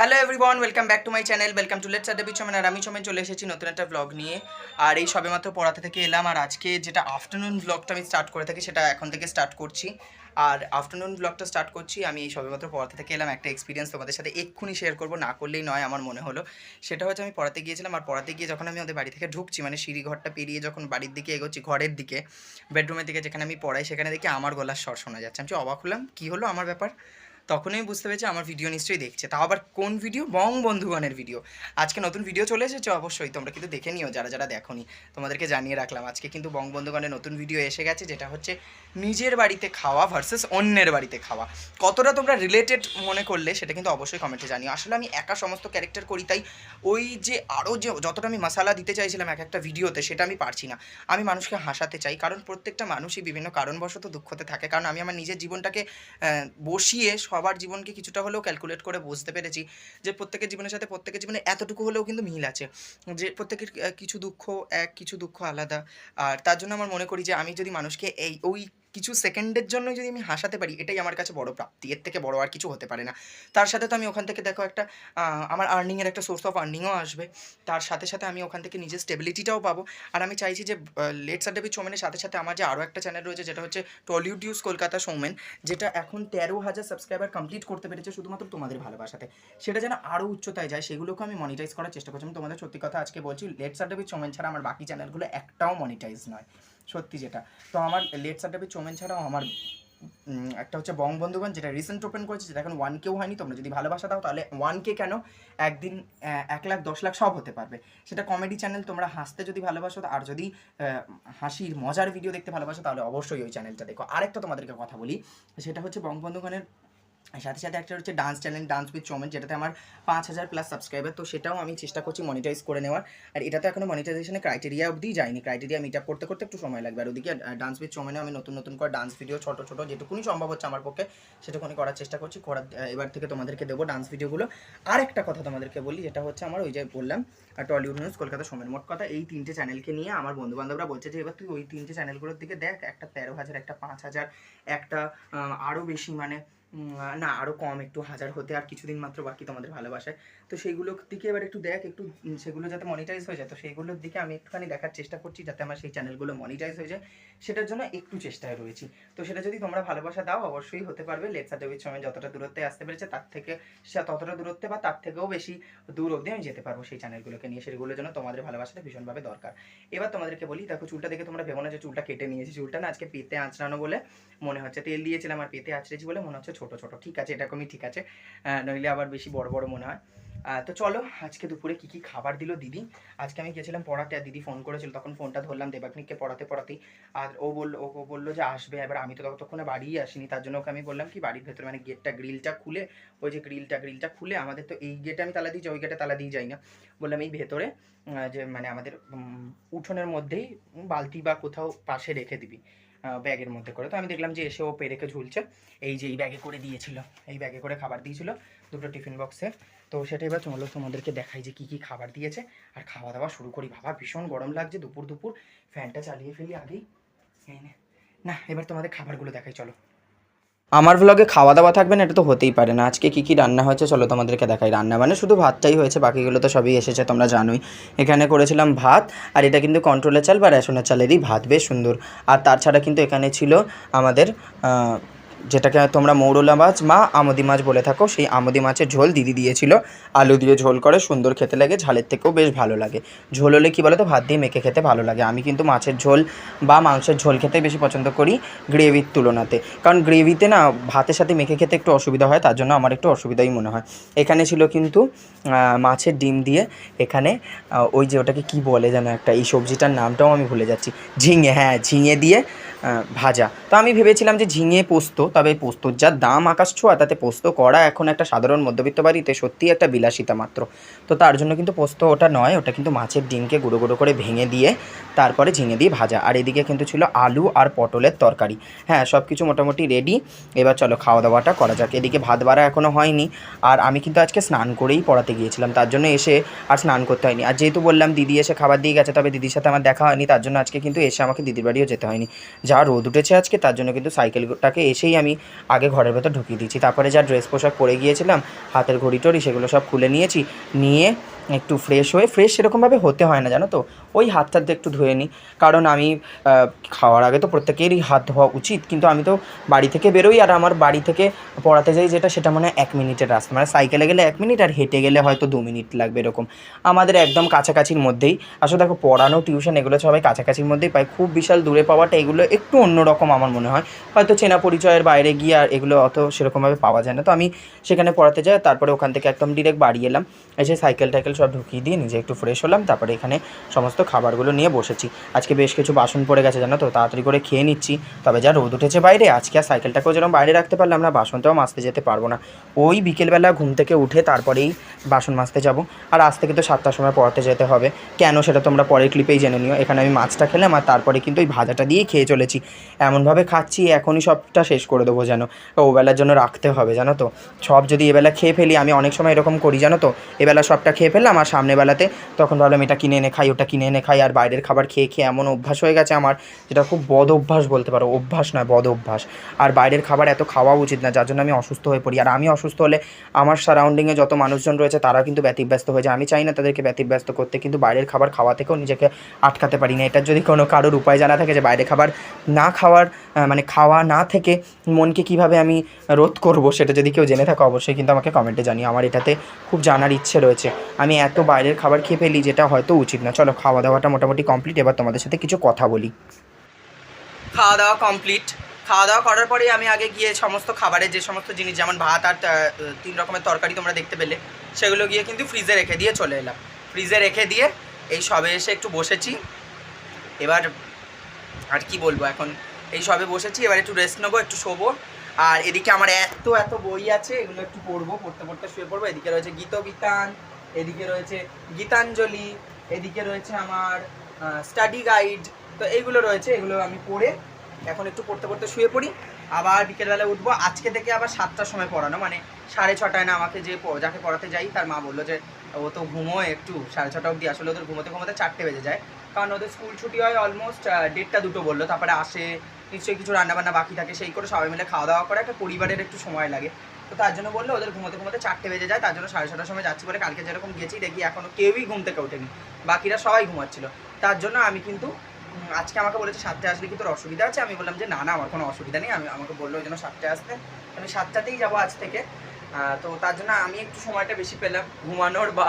Hello everyone welcome back to my channel welcome to let's Adda বিচমেন আর আমি চমেন চলে এসেছি নতুন একটা ব্লগ নিয়ে। আর এই সবেমাত্র পড়াতে থেকে এলাম। আর আজকে যেটা আফটারনুন ব্লগটা আমি স্টার্ট করে থাকি, সেটা এখন থেকে স্টার্ট করছি। আর আফটারনুন ব্লগটা স্টার্ট করছি। আমি এই সবেমাত্র পড়াতে থেকে এলাম। একটা এক্সপিরিয়েন্স তোমাদের সাথে এক্ষুনি শেয়ার করব। না করলেই নয়, আমার মনে হলো। সেটা হচ্ছে আমি পড়াতে গিয়েছিলাম। আর পড়াতে গিয়ে যখন আমি ওদের বাড়ি থেকে ঢুকছি মানে সিঁড়ি ঘরটা পেরিয়ে যখন বাড়ির দিকে এগোচ্ছি, ঘরের দিকে বেডরুমের দিকে যেখানে আমি পড়াই, সেখানে দেখি আমার গলার স্বর শোনা যাচ্ছে। আমি অবাক হলাম, কী হলো আমার ব্যাপার? তখনই বুঝতে পেরেছি আমার ভিডিও নিশ্চয়ই দেখছে। তাও আবার কোন ভিডিও বং বন্ধুগণের ভিডিও আজকে নতুন ভিডিও চলে এসেছে অবশ্যই, তোমরা কিন্তু দেখে নিও যারা যারা দেখোনি। তোমাদেরকে জানিয়ে রাখলাম, আজকে কিন্তু বং বন্ধুগণের নতুন ভিডিও এসে গেছে, যেটা হচ্ছে নিজের বাড়িতে খাওয়া ভার্সেস অন্যের বাড়িতে খাওয়া। কতটা তোমরা রিলেটেড মনে করলে সেটা কিন্তু অবশ্যই কমেন্টে জানিও। আসলে আমি একা সমস্ত ক্যারেক্টার করি, তাই ওই যে আরও যে যতটা আমি মশালা দিতে চাইছিলাম এক একটা ভিডিওতে সেটা আমি পারছি না। আমি মানুষকে হাসাতে চাই, কারণ প্রত্যেকটা মানুষই বিভিন্ন কারণবশত দুঃখতে থাকে। কারণ আমি আমার নিজের জীবনটাকে বসিয়ে সবার জীবনকে কিছুটা হলেও ক্যালকুলেট করে বুঝতে পেরেছি যে প্রত্যেকের জীবনের সাথে প্রত্যেকের জীবনে এতটুকু হলেও কিন্তু মিল আছে। যে প্রত্যেকের কিছু দুঃখ এক, কিছু দুঃখ আলাদা। আর তার জন্য আমার মনে করি যে আমি যদি মানুষকে এই, ওই কিছু সেকেন্ডের জন্য যদি আমি হাসাতে পারি, এটাই আমার কাছে বড় প্রাপ্তি। এর থেকে বড় আর কিছু হতে পারে না। তার সাথে তো আমি ওখান থেকে দেখো একটা আমার আর্নিংয়ের একটা সোর্স অফ আর্নিংও আসবে। তার সাথে সাথে আমি ওখান থেকে নিজের স্টেবিলিটিটাও পাবো। আর আমি চাইছি যে লেট সাডেবি চৌমেনের সাথে সাথে আমার যে আরও একটা চ্যানেল রয়েছে, যেটা হচ্ছে টলিউড নিউজ কলকাতা সৌমেন যেটা এখন তেরো হাজার সাবস্ক্রাইবার কমপ্লিট করতে পেরেছে শুধুমাত্র তোমাদের ভালোবাসাতে। সেটা যেন আরও উচ্চতায় যায় সেগুলোকে আমি মনিটাইজ করার চেষ্টা করছি। আমি তোমাদের সত্যি কথা আজকে বলছি লেট সাডেবি চৌমেন ছাড়া আমার বাকি চ্যানেলগুলো একটাও মনিটাইজ নয়। সত্যি যেটা। তো আমার লেট সাডেবি চৌমেন ছাড়াও আমার একটা হচ্ছে বং বন্ধুগণ যেটা রিসেন্ট ওপেন করেছে, যেটা এখন ওয়ান কেও হয়নি, তোমরা যদি ভালোবাসা দাও তাহলে ওয়ান কে কেন একদিন এক লাখ, দশ লাখ সব হতে পারবে। সেটা কমেডি চ্যানেল তোমরা হাসতে যদি ভালোবাসো আর যদি হাসির, মজার ভিডিও দেখতে ভালোবাসো তাহলে অবশ্যই ওই চ্যানেলটা দেখো। আরেকটা তোমাদেরকে কথা বলি, সেটা হচ্ছে বং বন্ধুগণের সাথে সাথে একটা হচ্ছে dance channel dance with Chaman যেটাতে আমার পাঁচ হাজার প্লাস সাবস্ক্রাইবার তো সেটাও আমি চেষ্টা করছি মনিটাইজ করে নেওয়ার। আর এটাতে এখনও মনিটাইজেশনের ক্রাইটেরিয়া অবধি যায়নি। ক্রাইটেরিয়া মিট আপ করতে করতে একটু সময় লাগবে। আর ওদিকে ডান্স উইথ চোমেনে আমি নতুন নতুন করে ডান্স ভিডিও ছোটো ছোটো যেটুকুনি সম্ভব হচ্ছে আমার পক্ষে, সেটুকুনি করার চেষ্টা করছি। করার এবার থেকে তোমাদেরকে দেবো ডান্স ভিডিওগুলো আর একটা কথা তোমাদেরকে বলি, যেটা হচ্ছে আমার ওই যে বললাম টলিউড নিউজ কলকাতা সোমেন মোট কথা, এই তিনটে চ্যানেলকে নিয়ে আমার বন্ধু বান্ধবরা বলছে যে, এবার তুই ওই তিনটে চ্যানেলগুলোর দিকে দেখ, একটা তেরো হাজার, একটা পাঁচ হাজার, একটা আরও বেশি মানে না আরও কম, একটু হাজার হতে আর কিছুদিন মাত্র বাকি তোমাদের ভালোবাসায়। তো সেইগুলোর দিকে এবার একটু দেখ, একটু সেগুলো যাতে মনিটাইজ হয়ে যায়, তো সেইগুলোর দিকে আমি একটুখানি দেখার চেষ্টা করছি যাতে আমার সেই চ্যানেলগুলো মনিটাইজ হয়ে যায়। সেটার জন্য একটু চেষ্টায় রয়েছি। তো সেটা যদি তোমরা ভালোবাসা দাও, অবশ্যই হতে পারবে। লেটসা দেবীর সময় যতটা দূরত্বে আসতে পেরেছে, তার থেকে, সে ততটা দূরত্বে বা তার থেকেও বেশি দূর অবধি আমি যেতে পারব সেই চ্যানেলগুলোকে নিয়ে। সেগুলোর জন্য তোমাদের ভালোবাসাটা ভীষণভাবে দরকার। এবার তোমাদেরকে বলি, দেখো চুলটা দেখে তোমরা ভেবো না যে চুলটা কেটে নিয়েছি। চুলটা না আজকে পেতে আঁচড়ানো বলে মনে হচ্ছে। তেল দিয়েছিলাম আর পেতে আঁচড়েছি বলে মনে হচ্ছে ছোট ছোট। ঠিক আছে, এরকমই ঠিক আছে। নইলে আবার বেশি বড় বড় মনে হয়। তো চলো, আজকে দুপুরে কি কি খাবার দিল দিদি? আজকে আমি গেছিলাম পড়াতে আর দিদি ফোন করেছিল, তখন ফোনটা ধরলাম দেবাগ্নিককে পড়াতে, পড়াতেই। আর ও বলল ও বলল যে আসবে। এবার আমি তো ততক্ষণে বাড়িই আসিনি, তার জন্য ওকে আমি বললাম কি, বাড়ির ভেতরে মানে গেটটা গ্রিলটা খুলে, ওই যে গ্রিলটা গ্রিলটা খুলে আমাদের তো এই গেটে আমি তালা দিই ওই গেটে তালা দিয়ে যাই না। বললাম এই ভেতরে যে মানে আমাদের উঠোনের মধ্যেই বালতি বা কোথাও পাশে রেখে দিবি। ব্যাগের মধ্যে করে। তো আমি দেখলাম যে এসে ও পেরেকে ঝুলছে। এই যে এই ব্যাগে করে দিয়েছিল। এই ব্যাগে করে খাবার দিয়েছিল দুটো টিফিন বক্সে তো সেটা এবার চলো তোমাদেরকে দেখাই যে কী কী খাবার দিয়েছে। আর খাওয়া দাওয়া শুরু করি। বাবা, ভীষণ গরম লাগছে। দুপুর দুপুর ফ্যানটা চালিয়ে ফেলি আগেই। না, এবার তোমাদের খাবারগুলো দেখাই। চলো। আমার ভ্লগে খাওয়া দাওয়া থাকবে না, এটা তো হতেই পারে না। আজকে কী কী রান্না হয়েছে চলো তোমাদেরকে দেখাই। রান্না মানে শুধু ভাতটাই হয়েছে, বাকিগুলো তো সবই এসেছে, তোমরা জানোই। এখানে করেছিলাম ভাত, আর এটা কিন্তু কন্ট্রোলের চাল বা রেশনের চালেরই ভাত, বেশ সুন্দর। আর তাছাড়া কিন্তু এখানে ছিল আমাদের যেটাকে তোমরা মৌরলা মাছ মা আমদি মাছ বলে থাকো, সেই আমদি মাছের ঝোল দিদি দিয়েছিল। আলু দিয়ে ঝোল করে, সুন্দর খেতে লাগে, ঝালের থেকেও বেশ ভালো লাগে। ঝোল হলে কী বলো তো ভাত দিয়ে মেখে খেতে ভালো লাগে। আমি কিন্তু মাছের ঝোল বা মাংসের ঝোল খেতে বেশি পছন্দ করি গ্রেভির তুলনাতে। কারণ গ্রেভিতে না, ভাতের সাথে মেখে খেতে একটু অসুবিধা হয়, তার জন্য আমার একটু অসুবিধাই মনে হয়। এখানে ছিল কিন্তু মাছের ডিম দিয়ে এখানে ওই যে ওটাকে কি বলে যেন একটা, এই সবজিটার নামটাও আমি ভুলে যাচ্ছি। ঝিঙে হ্যাঁ ঝিঙে দিয়ে ভাজা। তো আমি ভেবেছিলাম যে ঝিঙে পোস্ত, তবে পোস্তর যা দাম আকাশ ছোঁয়া, তাতে পোস্ত করা এখন একটা সাধারণ মধ্যবিত্ত বাড়িতে সত্যিই একটা বিলাসিতা মাত্র। তো তার জন্য কিন্তু পোস্ত ওটা নয়, ওটা কিন্তু মাছের ডিমকে গুঁড়ো গুঁড়ো করে ভেঙে দিয়ে তারপরে ঝিঙে দিয়ে ভাজা। আর এদিকে কিন্তু ছিল আলু আর পটলের তরকারি। হ্যাঁ সব কিছু মোটামুটি রেডি এবার চলো খাওয়া দাওয়াটা করা যাক। এদিকে ভাত বাড়া এখনও হয়নি। আর আমি কিন্তু আজকে স্নান করেই পড়াতে গিয়েছিলাম, তার জন্য এসে আর স্নান করতে হয়নি। আর যেহেতু বললাম দিদি এসে খাবার দিয়ে গেছে, তবে দিদির সাথে আমার দেখা হয়নি, তার জন্য আজকে কিন্তু এসে আমাকে দিদির বাড়িও যেতে হয়নি। যা রোদ উঠেছে আজকে, তার জন্য কিন্তু সাইকেলটাকে এসেই আমি আগে ঘরের ভেতর ঢুকিয়ে দিয়েছি। তারপরে যা ড্রেস পোশাক পরে গিয়েছিলাম, হাতের ঘড়ি টড়ি সেগুলো সব খুলে নিয়েছি। নিয়ে একটু ফ্রেশ হয়ে ফ্রেশ সেরকমভাবে হতে হয় না, জানো তো? ওই হাত টাত একটু ধুয়ে নিই। কারণ আমি খাওয়ার আগে তো প্রত্যেকেরই হাত ধোয়া উচিত। কিন্তু আমি তো বাড়ি থেকে বেরোই আর আমার বাড়ি থেকে পড়াতে যাই যেটা, সেটা মানে এক মিনিটের রাস্তা। মানে সাইকেলে গেলে এক মিনিট আর হেঁটে গেলে হয়তো দু মিনিট লাগবে এরকম। আমাদের একদম কাছাকাছির মধ্যেই। আসলে দেখো, পড়ানো টিউশন এগুলো সবাই কাছাকাছির মধ্যেই পাই খুব বিশাল দূরে পাওয়াটা এগুলো একটু অন্যরকম আমার মনে হয়। হয়তো চেনা পরিচয়ের বাইরে গিয়ে আর এগুলো অত সেরকমভাবে পাওয়া যায় না। তো আমি সেখানে পড়াতে যাই, তারপরে ওখান থেকে একদম ডিরেক্ট বাড়ি এলাম। এসে সাইকেল টাইকেল সব ঢুকিয়ে দিয়ে নিজে একটু ফ্রেশ হলাম, তারপরে এখানে সমস্ত খাবারগুলো নিয়ে বসেছি। আজকে বেশ কিছু বাসন পড়ে গেছে, জানো তো, তাড়াতাড়ি করে খেয়ে নিচ্ছি। তবে যা রোদ উঠেছে বাইরে, আজকে আর সাইকেলটাকেও যেরকম বাইরে রাখতে পারলাম না, বাসনটাও মাজতে যেতে পারব না। ওই বিকেলবেলা ঘুম থেকে উঠে তারপরেই বাসন মাজতে যাব। আর আজ থেকে তো সাতটার সময় পড়াতে যেতে হবে। কেন সেটা তোমরা পরের ক্লিপেই জেনে নিও। এখানে আমি মাছটা খেলাম আর তারপরে কিন্তু ওই ভাজাটা দিয়েই খেয়ে চলেছি। এমনভাবে খাচ্ছি, এখনই সবটা শেষ করে দেবো যেন। ওবেলার জন্য রাখতে হবে, জানো তো। সব যদি এবেলা খেয়ে ফেলি, আমি অনেক সময় এরকম করি, জানো তো। এবেলা সবটা খেয়ে ফেললাম আর সামনে বেলাতে তখন ভাবলাম, এটা কিনে এনে খাই, ওটা কিনে এনে খাই, আর বাইরের খাবার খেয়ে খেয়ে এমন অভ্যাস হয়ে গেছে আমার, যেটা খুব বদ অভ্যাস বলতে পারো। অভ্যাস নয়, বদ অভ্যাস। আর বাইরের খাবার এত খাওয়া উচিত না, যার জন্য আমি অসুস্থ হয়ে পড়ি। আর আমি অসুস্থ হলে আমার সারাউন্ডিংয়ে যত মানুষজন রয়েছে, তারা কিন্তু ব্যতিব্যস্ত হয়ে যায়। আমি চাই না তাদেরকে ব্যতিব্যস্ত করতে, কিন্তু বাইরের খাবার খাওয়া থেকেও নিজেকে আটকাতে পারি না। এটার যদি কোনো কারোর উপায় জানা থাকে যে বাইরে খাবার না খাওয়ার মানে খাওয়া না থেকে মনকে কীভাবে আমি রোধ করব, সেটা যদি কেউ জেনে থাকে, অবশ্যই কিন্তু আমাকে কমেন্টে জানিও। আমার এটাতে খুব জানার ইচ্ছে রয়েছে। আমি এত বাইরের খাবার খেয়ে ফেলি যেটা হয়তো উচিত না। চলো খাওয়া দাওয়াটা মোটামুটি কমপ্লিট এবার তোমাদের সাথে কিছু কথা বলি। খাওয়া দাওয়া কমপ্লিট খাওয়া দাওয়া করার পরে আমি আগে গিয়ে সমস্ত খাবারের যে সমস্ত জিনিস, যেমন ভাত আর তিন রকমের তরকারি তোমরা দেখতে পেলে, সেগুলো গিয়ে কিন্তু ফ্রিজে রেখে দিয়ে চলে এলাম। ফ্রিজে রেখে দিয়ে এই সবে এসে একটু বসেছি। এবার আর কি বলব এখন? এই সবে বসেছি, এবার একটু রেস্ট নেব, একটু শোবো। আর এদিকে আমার এত এত বই আছে, এগুলো একটু পড়ব, পড়তে পড়তে শুয়ে পড়ব। এদিকে রয়েছে গীত বিতান এদিকে রয়েছে গীতাঞ্জলি, এদিকে রয়েছে আমার স্টাডি গাইড তো এইগুলো রয়েছে, এগুলো আমি পড়ে এখন একটু পড়তে পড়তে শুয়ে পড়ি। আবার বিকেলবেলা উঠবো। আজকে থেকে আবার সাতটার সময় পড়ানো মানে সাড়ে ছটায় না আমাকে যে যাকে পড়াতে যাই, তার মা বলল যে, ও তো ঘুমোয় একটু, সাড়ে ছটা অবধি। আসলে ওদের ঘুমোতে ঘুমোতে চারটে বেজে যায়। কারণ ওদের স্কুল ছুটি হয় অলমোস্ট দেড়টা দুটো বলল। তারপরে আসে, নিশ্চয়ই কিছু রান্নাবান্না বাকি থাকে, সেই করে সবাই মিলে খাওয়া দাওয়া করে। একটা পরিবারের একটু সময় লাগে। তো তার জন্য বলল, ওদের ঘুমোতে ঘুমোতে চারটে বেজে যায়, তার জন্য সাড়ে ছটার সময় যাচ্ছি বলে কালকে যেরকম গেছি, দেখি এখনও কেউই ঘুম থেকে ওঠেনি। বাকিরা সবাই ঘুমাচ্ছিল। তার জন্য আমি কিন্তু আজকে আমাকে বলেছে সাতটায় আসলে কি তোর অসুবিধা আছে? আমি বললাম যে, না না, আমার কোনো অসুবিধা নেই। আমি, আমাকে বলল ওই জন্য সাতটায় আসতে। আমি সাতটাতেই যাব আজ থেকে। তো তার জন্য আমি একটু সময়টা বেশি পেলাম ঘুমানোর বা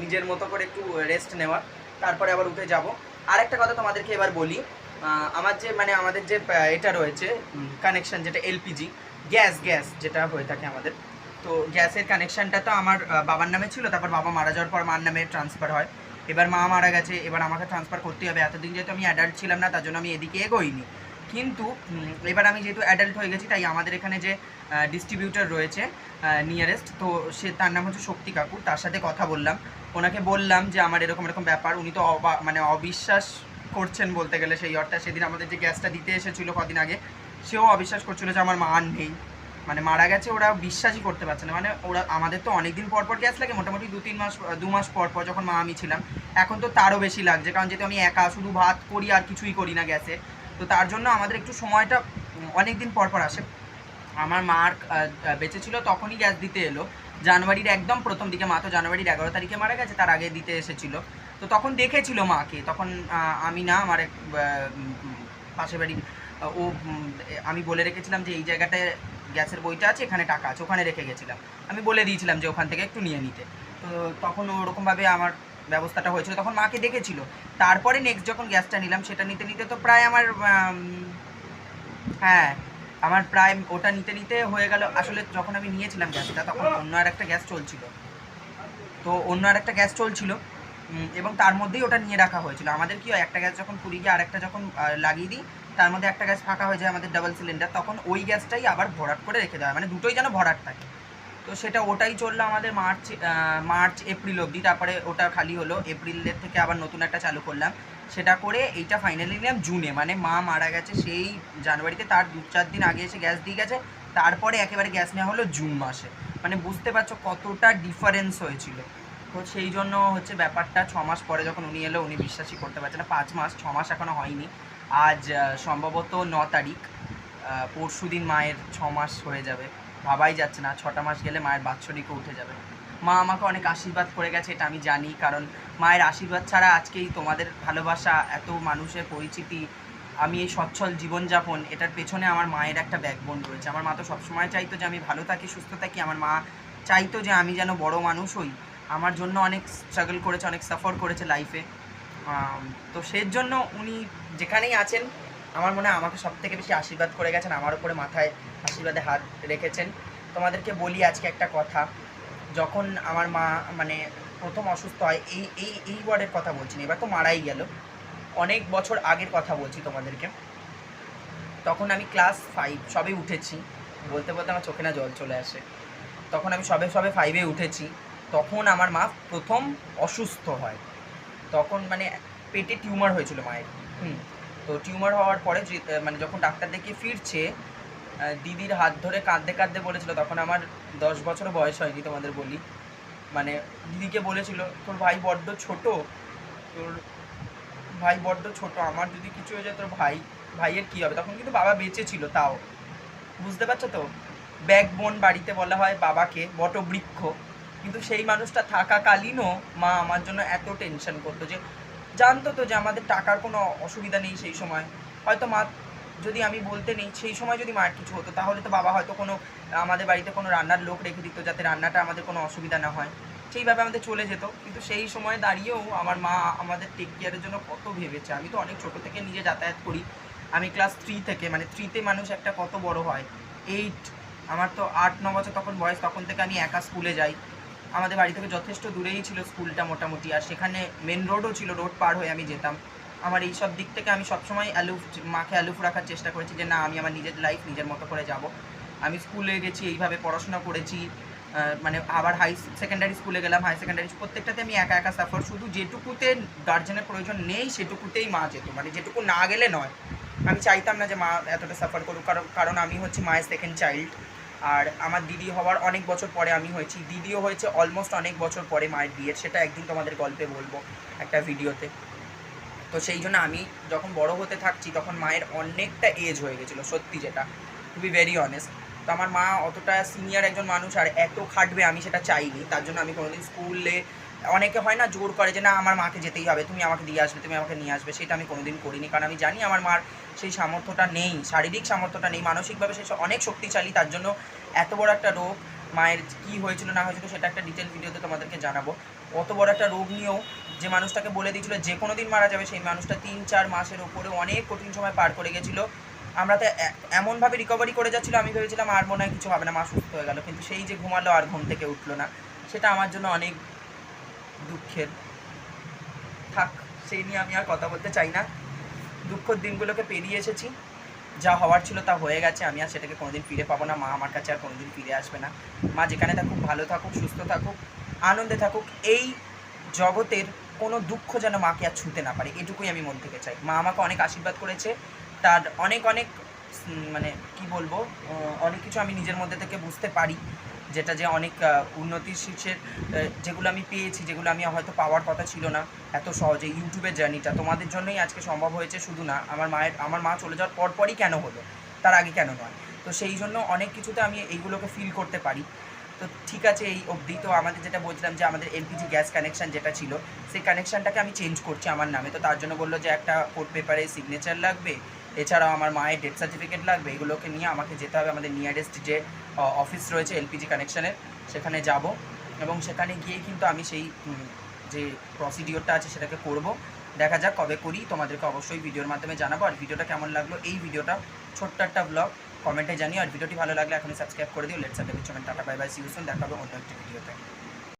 নিজের মতো করে একটু রেস্ট নেওয়ার। তারপরে আবার উঠে যাব। আরেকটা কথা তোমাদেরকে এবার বলি আমার যে মানে আমাদের যে এটা রয়েছে কানেকশন যেটা এলপিজি গ্যাস গ্যাস যেটা হয়ে থাকে আমাদের। তো গ্যাসের কানেকশানটা তো আমার বাবার নামে ছিল, তারপর বাবা মারা যাওয়ার পর মার নামে ট্রান্সফার হয়। এবার মা মারা গেছে, এবার আমাকে ট্রান্সফার করতেই হবে। এতদিন যেহেতু আমি অ্যাডাল্ট ছিলাম না, তার জন্য আমি এদিকে এগোইনি। কিন্তু এবার আমি যেহেতু অ্যাডাল্ট হয়ে গেছি, তাই আমাদের এখানে যে ডিস্ট্রিবিউটার রয়েছে নিয়ারেস্ট তো সে, তার নাম হচ্ছে শক্তি কাকুর তার সাথে কথা বললাম। ওনাকে বললাম যে, আমার এরকম এরকম ব্যাপার। উনি তো মানে অবিশ্বাস করছেন বলতে গেলে সেই অর্থে। সেদিন আমাদের যে গ্যাসটা দিতে এসেছিল কদিন আগে সেও অবিশ্বাস করছিল যে আমার মা নেই। মানে মারা গেছে, ওরা বিশ্বাসই করতে পারছে না। মানে ওরা, আমাদের তো অনেকদিন পর পর গ্যাস লাগে, মোটামুটি দু তিন মাস, দু মাস পর পর যখন মা আমি ছিলাম, এখন তো তারও বেশি লাগছে। কারণ যেহেতু আমি একা, শুধু ভাত করি আর কিছুই করি না গ্যাসে। তো তার জন্য আমাদের একটু সময়টা অনেক দিন পর পর আসে। আমার মার বেঁচে ছিল তখনই গ্যাস দিতে এলো। জানুয়ারির একদম প্রথম দিকে, মা তো জানুয়ারির এগারো তারিখে মারা গেছে, তার আগে দিতে এসেছিল। তো তখন দেখেছিল মাকে। তখন আমি না, আমার এক পাশের বাড়ির ও আমি বলে রেখেছিলাম যে এই জায়গাটায় গ্যাসের বইটা আছে, এখানে টাকা আছে, ওখানে রেখে গেছিলাম। আমি বলে দিয়েছিলাম যে ওখান থেকে একটু নিয়ে নিতে। তো তখন ওরকমভাবে আমার ব্যবস্থাটা হয়েছিল, তখন মাকে দেখেছিল। তারপরে নেক্সট যখন গ্যাসটা নিলাম, সেটা নিতে নিতে তো প্রায় আমার হ্যাঁ আমার প্রায় ওটা নিতে নিতে হয়ে গেল। আসলে যখন আমি নিয়েছিলাম গ্যাসটা, তখন অন্য আর একটা গ্যাস চলছিল। তো অন্য আর একটা গ্যাস চলছিল। এবং তার মধ্যেই ওটা নিয়ে রাখা হয়েছিল। আমাদের কি হয়, একটা গ্যাস যখন পুড়িয়ে গিয়ে আরেকটা যখন লাগিয়ে দিই, তার মধ্যে একটা গ্যাস ফাঁকা হয়ে যায় আমাদের ডাবল সিলিন্ডার তখন ওই গ্যাসটাই আবার ভরাট করে রেখে দেওয়া হয়। মানে দুটোই যেন ভরাট থাকে। তো সেটা ওটাই চলল আমাদের মার্চ মার্চ, এপ্রিল অবধি। তারপরে ওটা খালি হলো। এপ্রিলের থেকে আবার নতুন একটা চালু করলাম। সেটা করে এইটা ফাইনালি নিলাম জুনে। মানে মা মারা গেছে সেই জানুয়ারিতে। তার দু চার দিন আগে এসে গ্যাস দিয়ে গেছে। তারপরে একেবারে গ্যাস নেওয়া হলো জুন মাসে। মানে বুঝতে পারছ কতটা ডিফারেন্স হয়েছিল। তো সেই জন্য হচ্ছে ব্যাপারটা ছ মাস পরে যখন উনি এলো, উনি বিশ্বাসই করতে পারছে না। পাঁচ মাস, ছ মাস এখনও হয়নি। আজ সম্ভবত ন তারিখ পরশু দিন মায়ের ছ মাস হয়ে যাবে। ভাবাই যাচ্ছে না, ছটা মাস গেলে মায়ের বাৎসরিকও উঠে যাবে। মা আমাকে অনেক আশীর্বাদ করে গেছে, এটা আমি জানি, কারণ মায়ের আশীর্বাদ ছাড়া আজকেই তোমাদের ভালোবাসা, এত মানুষের পরিচিতি, আমি এই সচ্ছল জীবনযাপন, এটার পেছনে আমার মায়ের একটা ব্যাকবোন রয়েছে। আমার মা তো সবসময় চাইতো যে আমি ভালো থাকি, সুস্থ থাকি। আমার মা চাইতো যে আমি যেন বড় মানুষ হই। আমার জন্য অনেক স্ট্রাগল করেছে, অনেক সাফার করেছে লাইফে তো সেই জন্য উনি যেখানেই আছেন, আমার মনে হয় আমাকে সব থেকে বেশি আশীর্বাদ করে গেছেন, আমার উপরে মাথায় আশীর্বাদে হাত রেখেছেন। তোমাদেরকে বলি আজকে একটা কথা, যখন আমার মা মানে প্রথম অসুস্থ হয়, এই এই এই ওয়ার্ডের কথা বলছি না, এবার তো মারাই গেল। অনেক বছর আগের কথা বলছি তোমাদেরকে। তখন আমি ক্লাস ফাইভ সবে উঠেছি। বলতে বলতে আমার চোখে না জল চলে আসে। তখন আমি সবে সবে ফাইভে উঠেছি। তখন আমার মা প্রথম অসুস্থ হয়। তখন মানে পেটে টিউমার হয়েছিল মায়ের। হুম, তো টিউমার হওয়ার পরে মানে যখন ডাক্তার দেখিয়ে ফিরছে দিদির হাত ধরে কাঁদতে কাঁদতে বলেছিল, তখন আমার দশ বছর বয়স হয়নি তোমাদের বলি। মানে দিদিকে বলেছিল, তোর ভাই বড্ড ছোট, তোর ভাই বড্ড ছোট, আমার যদি কিছু হয়ে যায় তোর ভাই, ভাইয়ের কী হবে? তখন কিন্তু বাবা বেঁচে ছিল তাও। বুঝতে পারছ তো? ব্যাকবোন বাড়িতে বলা হয় বাবাকে, বটবৃক্ষ। কিন্তু সেই মানুষটা থাকাকালীনও মা আমার জন্য এত টেনশন করতো যে, জানতো তো যে আমাদের টাকার কোনো অসুবিধা নেই সেই সময়। হয়তো মা যদি আমি বলতে নেই, সেই সময় যদি মায়ের কিছু হতো, তাহলে তো বাবা হয়তো কোনো, আমাদের বাড়িতে কোনো রান্নার লোক রেখে দিত যাতে রান্নাটা আমাদের কোনো অসুবিধা না হয়। সেইভাবে আমাদের চলে যেত। কিন্তু সেই সময় দাঁড়িয়েও আমার মা আমাদের টেক কেয়ারের জন্য কত ভেবেছে। আমি তো অনেক ছোট থেকে নিজে যাতায়াত করি। আমি ক্লাস থ্রি থেকে মানে থ্রিতে মানুষ একটা কত বড় হয়। এইট আমার তো আট, ন বছর তখন বয়স, তখন থেকে আমি একা স্কুলে যাই। আমাদের বাড়ি থেকে যথেষ্ট দূরেই ছিল স্কুলটা মোটামুটি, আর সেখানে মেন রোডও ছিল রোড পার হয়ে আমি যেতাম। আমার এই সব দিক থেকে আমি সবসময় অ্যালুফ মাকে অ্যালুফ রাখার চেষ্টা করেছি যে, না, আমি আমার নিজের লাইফ নিজের মতো করে যাব। আমি স্কুলে গেছি, এইভাবে পড়াশোনা করেছি। মানে আবার হাই সেকেন্ডারি স্কুলে গেলাম হাই সেকেন্ডারি প্রত্যেকটাতে আমি একা একা সাফার শুধু যেটুকুতে গার্জেনের প্রয়োজন নেই, সেটুকুতেই মা যেত। মানে যেটুকু না গেলে নয়। আমি চাইতাম না যে মা এতটা সাফার করুক, কারণ কারণ আমি হচ্ছে মায়ের সেকেন্ড চাইল্ড আর আমার দিদি হওয়ার অনেক বছর পরে আমি হয়েছি। দিদিও হয়েছে অলমোস্ট অনেক বছর পরে মায়ের বিয়ের সেটা একদিন তোমাদের গল্পে বলব একটা ভিডিওতে। তো সেই জন্য আমি যখন বড় হতে থাকছি, তখন মায়ের অনেকটা এজ হয়ে গেছিল, সত্যি যেটা। টু বি ভেরি অনেস্ট তো আমার মা অতটা সিনিয়র একজন মানুষ আর এত খাটবে আমি সেটা চাইনি। তার জন্য আমি কোনোদিন স্কুলে অনেকে হয় না জোর করে যে, না, আমার মাকে যেতেই হবে, তুমি আমাকে দিয়ে আসবে, তুমি আমাকে নিয়ে আসবে। সেটা আমি কোনোদিন করিনি। কারণ আমি জানি আমার মার সেই সামর্থ্যটা নেই, শারীরিক সামর্থ্যটা নেই, মানসিকভাবে সে অনেক শক্তিশালী, তার জন্য এত বড় একটা রোগ, মায়ের কী হয়েছিল, না হয়েছিল, সেটা একটা ডিটেল ভিডিওতে তোমাদেরকে জানাব। অত বড় একটা রোগ নিয়েও যে মানুষটাকে বলে দিয়েছিল, যে কোনো দিন মারা যাবে, সেই মানুষটা তিন চার মাসের ওপরে অনেক কঠিন সময় পার করে গেছিল। আমরা তো এমনভাবে রিকভারি করে যাচ্ছিল, আমি ভেবেছিলাম আর মনে হয় কিছু হবে না, মা সুস্থ হয়ে গেল। কিন্তু সেই যে ঘুমালো আর ঘুম থেকে উঠল না, সেটা আমার জন্য অনেক দুঃখের। থাক, সেই নিয়ে আমি আর কথা বলতে চাই না। দুঃখর দিনগুলোকে পেরিয়ে এসেছি। যা হওয়ার ছিল তা হয়ে গেছে। আমি আর সেটাকে কোনোদিন ফিরে পাবো না। মা আমার কাছে আর কোনোদিন ফিরে আসবে না। মা যেখানে থাকুক, ভালো থাকুক, সুস্থ থাকুক, আনন্দে থাকুক, এই জগতের কোনো দুঃখ যেন মাকে আর ছুঁতে না পারে। এটুকুই আমি মন থেকে চাই। মা আমাকে অনেক আশীর্বাদ করেছে। তার অনেক অনেক মানে কি বলব? অনেক কিছু আমি নিজের মধ্যে থেকে বুঝতে পারি। যেটা যে অনেক আহ, উন্নতির শীর্ষের যেগুলো আমি পেয়েছি যেগুলো আমি হয়তো পাওয়ার কথা ছিল না এত সহজে ইউটিউবের জার্নিটা। তোমাদের জন্যই আজকে সম্ভব হয়েছে শুধু না আমার মায়ের আমার মা চলে যাওয়ার পরপরই কেন হলো? তার আগে কেন নয়? তো সেই জন্য অনেক কিছুতে আমি এইগুলোকে ফিল করতে পারি। তো ঠিক আছে এই অবধি। তো আমাদের যেটা বলছিলাম যে আমাদের এলপিজি গ্যাস কানেকশান যেটা ছিল সেই কানেকশানটাকে আমি চেঞ্জ করছি আমার নামে। তো তার জন্য বলল যে একটা কোর্ট পেপারে সিগনেচার লাগবে এছাড়াও আমার মায়ের ডেথ সার্টিফিকেট লাগবে, এগুলোকে নিয়ে আমাকে যেতে হবে আমাদের নিয়ারেস্ট যে অফিস রয়েছে এলপিজি কানেকশনের সেখানে যাব। এবং সেখানে গিয়ে কিন্তু আমি সেই যে প্রসিডিওরটা আছে সেটাকে করব। দেখা যাক কবে করি, তোমাদেরকে অবশ্যই ভিডিওর মাধ্যমে জানাব। আর ভিডিওটা কেমন লাগল, এই ভিডিওটা ছোট্ট একটা ব্লগ কমেন্টে জানিও। আর ভিডিওটি ভালো লাগলে এখনই সাবস্ক্রাইব করে দিও। Let's up tata bye bye see you soon দেখাবো অন্য একটি ভিডিওতে